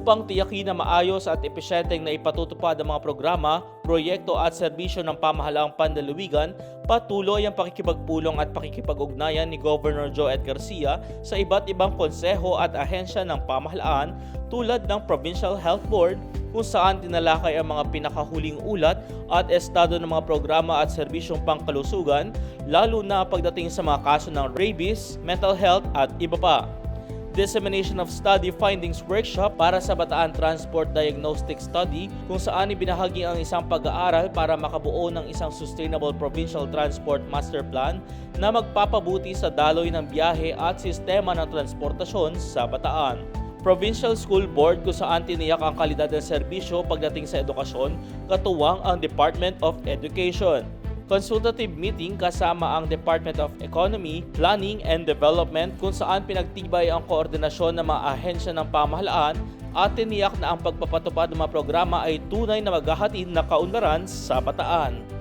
upang tiyakin na maayos at epesyenteng na ipatutupad ang mga programa, proyekto at serbisyo ng pamahalaang pandaluwigan, patuloy ang pakikipagpulong at pakikipag-ugnayan ni Governor Joe Ed Garcia sa iba't ibang konseho at ahensya ng pamahalaan tulad ng Provincial Health Board kung saan tinalakay ang mga pinakahuling ulat at estado ng mga programa at serbisyong pangkalusugan lalo na pagdating sa mga kaso ng rabies, mental health at iba pa. Dissemination of Study Findings Workshop para sa Bataan Transport Diagnostic Study kung saan ibinahagi ang isang pag-aaral para makabuo ng isang Sustainable Provincial Transport Master Plan na magpapabuti sa daloy ng biyahe at sistema ng transportasyon sa Bataan. Provincial School Board kung saan tiniyak ang kalidad ng serbisyo pagdating sa edukasyon, katuwang ang Department of Education consultative meeting kasama ang Department of Economy, Planning and Development kung saan pinagtibay ang koordinasyon ng mga ahensya ng pamahalaan at tiniyak na ang pagpapatupad ng mga programa ay tunay na maghahatid na kaunlaran sa bataan.